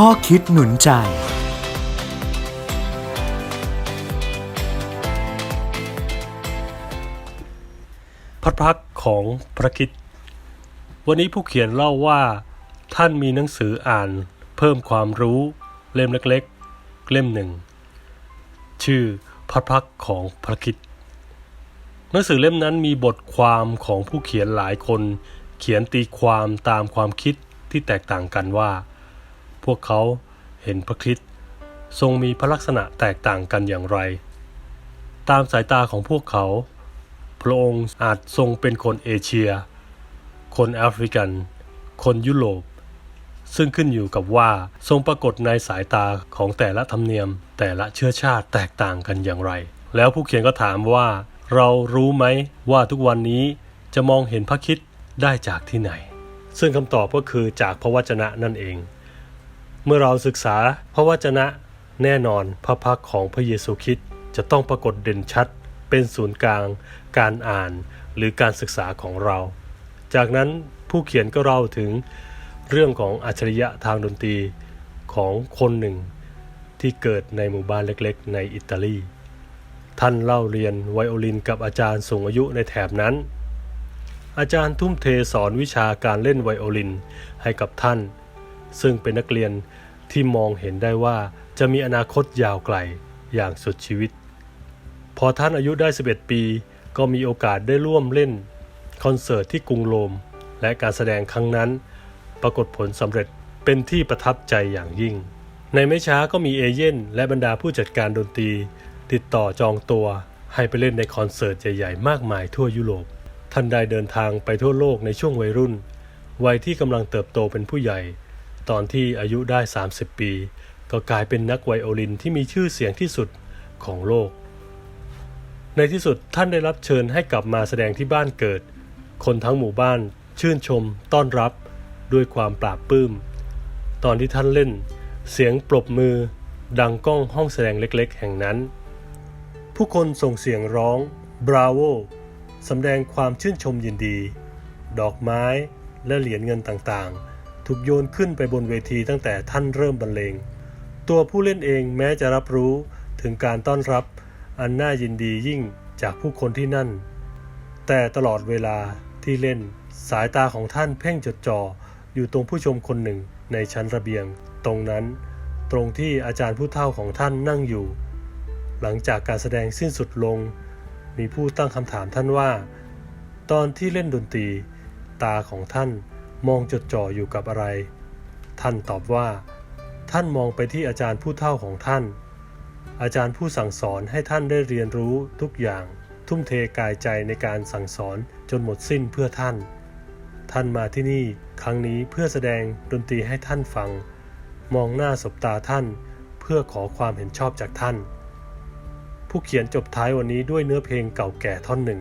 ข้อคิดหนุนใจ พระพักของพระคิด วันนี้ผู้เขียนเล่าว่า ท่านมีหนังสืออ่านเพิ่มความรู้ เล่มเล็กๆ เล่มหนึ่ง ชื่อพระพักของพระคิด หนังสือเล่มนั้นมีบทความของผู้เขียนหลายคน เขียนตีความตามความคิดที่แตกต่างกันว่า พวกเขาเห็นพระคริสต์ทรงมีพระลักษณะแตกต่างกันอย่างไร ตามสายตาของพวกเขา พระองค์อาจทรงเป็นคนเอเชีย คนแอฟริกัน คนยุโรป ซึ่งขึ้นอยู่กับว่าทรงปรากฏในสายตาของแต่ละธรรมเนียม แต่ละเชื้อชาติแตกต่างกันอย่างไร แล้วผู้เขียนก็ถามว่า เรารู้ไหมว่าทุกวันนี้จะมองเห็นพระคิดได้จากที่ไหน ซึ่งคำตอบก็คือจากพระวจนะนั่นเอง เมื่อเราศึกษาพระวจนะแน่นอนพระพักของพระเยซูคริสต์จะต้องปรากฏเด่นชัด เป็นศูนย์กลาง การอ่านหรือการศึกษาของเรา จากนั้นผู้เขียนก็เล่าถึงเรื่องของอัจฉริยะทางดนตรีของคนหนึ่ง ที่เกิดในหมู่บ้านเล็กๆ ในอิตาลี ท่านเล่าเรียนไวโอลินกับอาจารย์สูงอายุในแถบนั้น อาจารย์ทุ่มเทสอนวิชาการเล่นไวโอลินให้กับท่าน ซึ่งเป็นนักเรียนที่มองเห็นได้ว่าจะมีอนาคตยาวไกลอย่างสุดชีวิต พอท่านอายุได้ 11 ปี ก็มีโอกาสได้ร่วมเล่นคอนเสิร์ตที่กรุงโรม และการแสดงครั้งนั้น ปรากฏผลสำเร็จเป็นที่ประทับใจอย่างยิ่ง ในไม่ช้าก็มีเอเย่นและบรรดาผู้จัดการดนตรี ติดต่อจองตัวให้ไปเล่นในคอนเสิร์ตใหญ่ๆ มากมายทั่วยุโรป ท่านได้เดินทางไปทั่วโลกในช่วงวัยรุ่น วัยที่กำลังเติบโตเป็นผู้ใหญ่ ตอนที่อายุได้ 30 ปี ก็กลายเป็นนักไวโอลินที่มีชื่อเสียงที่สุดของโลก ในที่สุดท่านได้รับเชิญให้กลับมาแสดงที่บ้านเกิด คนทั้งหมู่บ้านชื่นชม ต้อนรับด้วยความปราบปลื้ม ตอนที่ท่านเล่น เสียงปรบมือ ดังก้องห้องแสดงเล็กๆ แห่งนั้น ผู้คนส่งเสียงร้องบราโวสำแดงความชื่นชมยินดี ดอกไม้และเหรียญเงินต่างๆ ถูกโยนขึ้นไปบนเวทีตั้งแต่ท่านเริ่มบรรเลง ตัวผู้เล่นเองแม้จะรับรู้ถึงการต้อนรับอันน่ายินดียิ่งจากผู้คนที่นั่น แต่ตลอดเวลาที่เล่นสายตาของท่านเพ่งจดจ่ออยู่ตรงผู้ชมคนหนึ่งในชั้นระเบียง ตรงนั้นตรงที่อาจารย์ผู้เฒ่าของท่านนั่งอยู่ หลังจากการแสดงสิ้นสุดลง มีผู้ตั้งคำถามท่านว่า ตอนที่เล่นดนตรี ตาของท่าน มองจดจ่ออยู่กับอะไร ท่านตอบว่า ท่านมองไปที่อาจารย์ผู้เฒ่าของท่าน อาจารย์ผู้สั่งสอนให้ท่านได้เรียนรู้ทุกอย่าง ทุ่มเทกายใจในการสั่งสอนจนหมดสิ้นเพื่อท่าน ท่านมาที่นี่ครั้งนี้เพื่อแสดงดนตรีให้ท่านฟัง มองหน้าสบตาท่าน เพื่อขอความเห็นชอบจากท่าน ผู้เขียนจบท้ายวันนี้ด้วยเนื้อเพลงเก่าแก่ท่อนหนึ่ง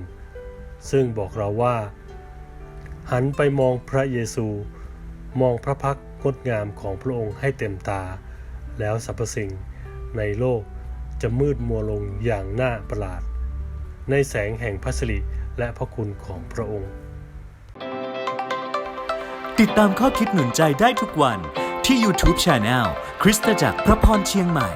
ซึ่งบอกเราว่า หันไปมองพระเยซู มองพระพักงดงามของพระองค์ให้เต็มตา แล้วสรรพสิ่งในโลกจะมืดมัวลงอย่างน่าประหลาด ในแสงแห่งพระสิริและพระคุณของพระองค์ ติดตามข้อคิดหนุนใจได้ทุกวันที่ YouTube Channel คริสตจักรพระพรเชียงใหม่